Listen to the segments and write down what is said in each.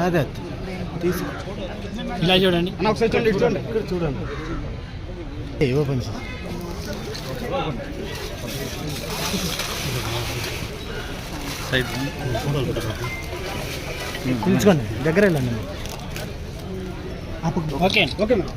సాదత్ తీసుకో. ఇలా చూడండి. అన్న ఒకసారి చూడండి ఇటు చూడండి. ఇక్కడ చూడండి. ఏ ఓపెన్ చేసి పిలుచుకోండి దగ్గర వెళ్ళండి. ఓకే. ఓకే అమరన్న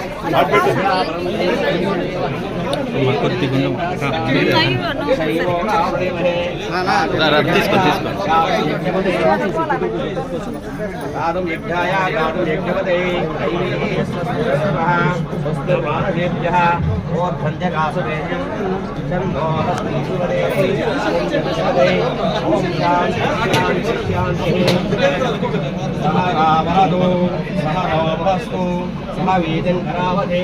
యజ్ఞపదే స్వస్తిర్మానసేభ్యः ఓర్ధన్యకాసువేద్యం చందోహస్తీసువదే ఓం జగస్పదే ఓం శాంతి శాంతి శాంతి సహ రావహతు సహ రోమహస్తు సహ వీతిం కరావతే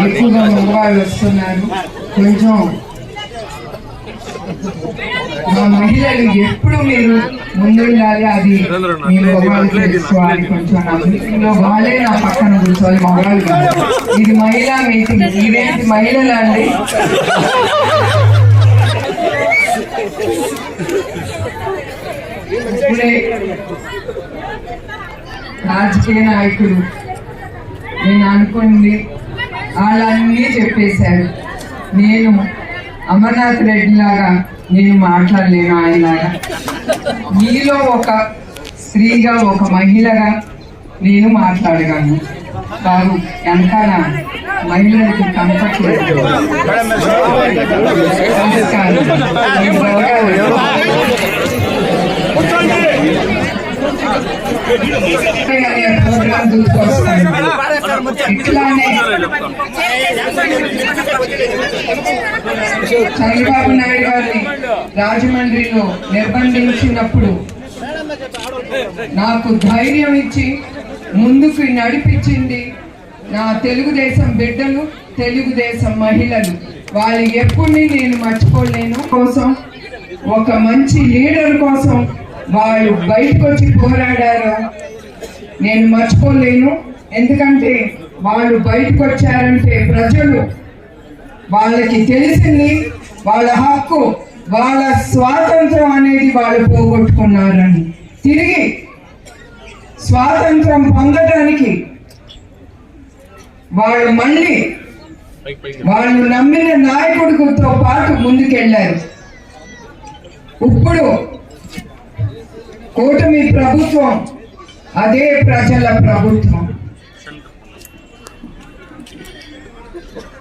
ఎక్కువగా మగవాళ్ళు వస్తున్నారు కొంచెం మా మహిళలు ఎప్పుడు మీరు ముందుండాలి అది తెలుసుకోవాలి కొంచెం మీటింగ్లో వాళ్ళే నా పక్కన కూర్చోవాలి మగవాళ్ళు ఇది మహిళా మీటింగ్ ఇదేంటి మహిళలు అండి ఇప్పుడే రాజకీయ నాయకులు నేను అనుకుంది వాళ్ళన్నీ చెప్పేశారు. నేను అమర్నాథ్ రెడ్డి లాగా నేను మాట్లాడలేను ఆయనలాగా. మీలో ఒక స్త్రీగా ఒక మహిళగా నేను మాట్లాడగలను. కాదు వెనకాల మహిళలకు కనపట్లేదు నమస్కారం. ఇట్లానే చంద్రబాబు నాయుడు గారిని రాజమండ్రిలో నిర్బంధించినప్పుడు నాకు ధైర్యం ఇచ్చి ముందుకు నడిపించింది నా తెలుగుదేశం బిడ్డలు తెలుగుదేశం మహిళలు. వాళ్ళు ఎప్పుడు నేను మర్చిపోలేను. కోసం ఒక మంచి లీడర్ కోసం వాళ్ళు బయటకు వచ్చి పోరాడారు. నేను మర్చిపోలేను. ఎందుకంటే వాళ్ళు బయటకు వచ్చారంటే ప్రజలు వాళ్ళకి తెలిసింది వాళ్ళ హక్కు వాళ్ళ స్వాతంత్రం అనేది వాళ్ళు పోగొట్టుకున్నారని. తిరిగి స్వాతంత్రం పొందడానికి వాళ్ళు మళ్ళీ వాళ్ళు నమ్మిన నాయకుడితో పాటు ముందుకెళ్ళారు. ఇప్పుడు కూటమి ప్రభుత్వం అదే ప్రజల ప్రభుత్వం.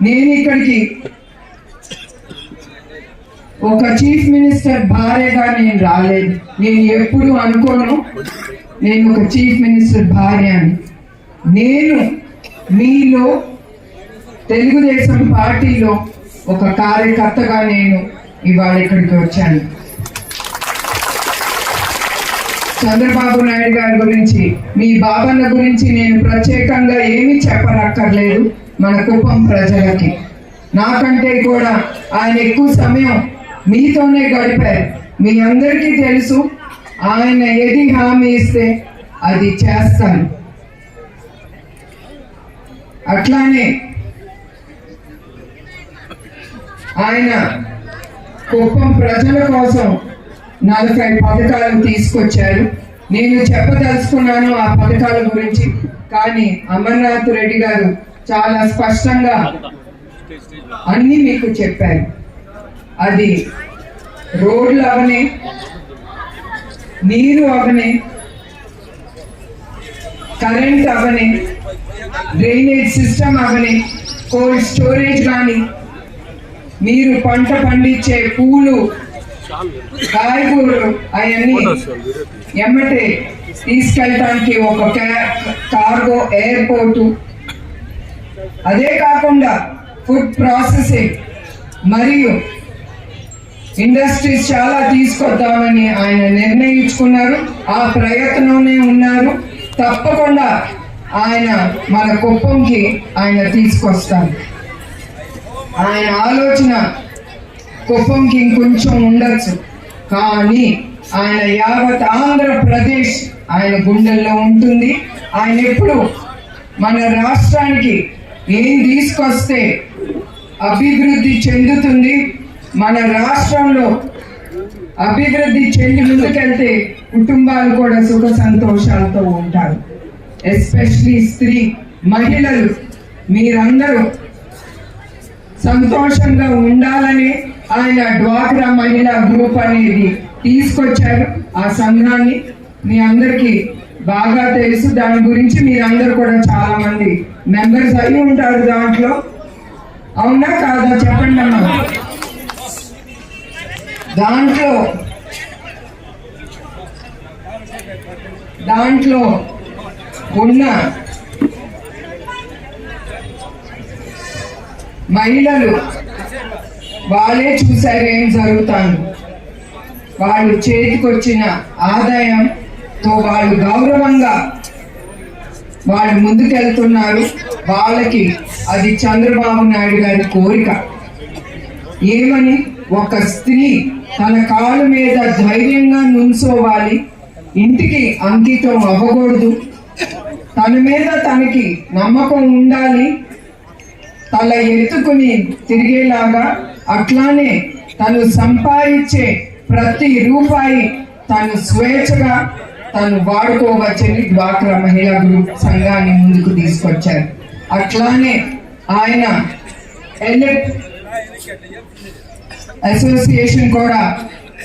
నేను ఇక్కడికి ఒక చీఫ్ మినిస్టర్ భార్యగా నేను రాలేదు. నేను ఎప్పుడు అనుకోను నేను ఒక చీఫ్ మినిస్టర్ భార్య అని. నేను మీలో తెలుగుదేశం పార్టీలో ఒక కార్యకర్తగా నేను ఇవాళ ఇక్కడికి వచ్చాను. చంద్రబాబు నాయుడు గారి గురించి మీ బాబన్న గురించి నేను ప్రత్యేకంగా ఏమీ చెప్పనక్కర్లేదు మన కుప్పం ప్రజలకి. నాకంటే కూడా ఆయన ఎక్కువ సమయం మీతోనే గడిపారు. మీ అందరికీ తెలుసు ఆయన ఏది హామీ ఇస్తే అది చేస్తాను. అట్లానే ఆయన కుప్పం ప్రజల కోసం నలభై పథకాలను తీసుకొచ్చారు. నేను చెప్పదలుచుకున్నాను ఆ పథకాల గురించి. కానీ అమర్నాథ్ రెడ్డి గారు చాలా స్పష్టంగా అన్ని మీకు చెప్పారు. అది రోడ్లు అవనే నీరు అవనే కరెంట్ అవనే డ్రైనేజ్ సిస్టమ్ అవనే కోల్డ్ స్టోరేజ్ కానీ మీరు పంట పండించే పూలు కాయగూరలు అవన్నీ ఎమ్మటే తీసుకెళ్ళటానికి ఒక కార్గో ఎయిర్పోర్టు. అదే కాకుండా ఫుడ్ ప్రాసెసింగ్ మరియు ఇండస్ట్రీస్ చాలా తీసుకొద్దామని ఆయన నిర్ణయించుకున్నారు. ఆ ప్రయత్నంలోనే ఉన్నారు. తప్పకుండా ఆయన మన కుప్పంకి ఆయన తీసుకొస్తారు. ఆయన ఆలోచన కుప్పంకి ఇంకొంచెం ఉండొచ్చు. కానీ ఆయన యావత్ ఆంధ్రప్రదేశ్ ఆయన గుండెల్లో ఉంటుంది. ఆయన ఎప్పుడు మన రాష్ట్రానికి ఏం తీసుకొస్తే అభివృద్ధి చెందుతుంది? మన రాష్ట్రంలో అభివృద్ధి చెంది ముందుకెళ్తే కుటుంబాలు కూడా సుఖ సంతోషాలతో ఉంటారు. ఎస్పెషలీ స్త్రీ మహిళలు మీరందరూ సంతోషంగా ఉండాలని ఆయన డ్వాక్రా మహిళా గ్రూప్ అనేది తీసుకొచ్చారు. ఆ సంఘాన్ని మీ అందరికీ బాగా తెలుసు. దాని గురించి మీరందరూ కూడా చాలా మంది మెంబర్స్ అయి ఉంటారు దాంట్లో. అవునా కాదా? చెప్పండి అమ్మా. దాంట్లో దాంట్లో ఉన్న మహిళలు వాళ్ళే చూశారు ఏం జరుగుతాను. వాళ్ళు చేతికొచ్చిన ఆదాయంతో వాళ్ళు గౌరవంగా వాళ్ళు ముందుకెళ్తున్నారు. వాళ్ళకి అది చంద్రబాబు నాయుడు గారి కోరిక. ఏమని ఒక స్త్రీ తన కాలు మీద ధైర్యంగా నుంచోవాలి. ఇంటికి అంకితం అవ్వకూడదు. తన మీద తనకి నమ్మకం ఉండాలి. తల ఎత్తుకుని తిరిగేలాగా అట్లానే తను సంపాదించే ప్రతి రూపాయి తను స్వేచ్ఛగా తను వాడుకోవచ్చని డ్వాక్రా మహిళా గ్రూప్ సంఘాన్ని ముందుకు తీసుకొచ్చారు. అట్లానే ఆయన ఎలెక్ట్ అసోసియేషన్ కూడా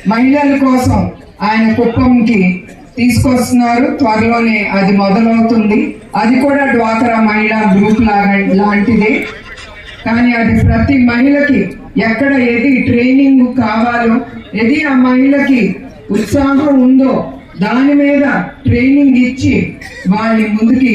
మహిళల కోసం ఆయన కుప్పంకి తీసుకొస్తున్నారు. త్వరలోనే అది మొదలవుతుంది. అది కూడా డ్వాక్రా మహిళా గ్రూప్ లాగా లాంటిదే. కానీ అది ప్రతి మహిళకి ఎక్కడ ఏది ట్రైనింగ్ కావాలో ఏది ఆ మహిళకి ఉత్సాహం ఉందో దాని మీద ట్రైనింగ్ ఇచ్చి వాళ్ళని ముందుకి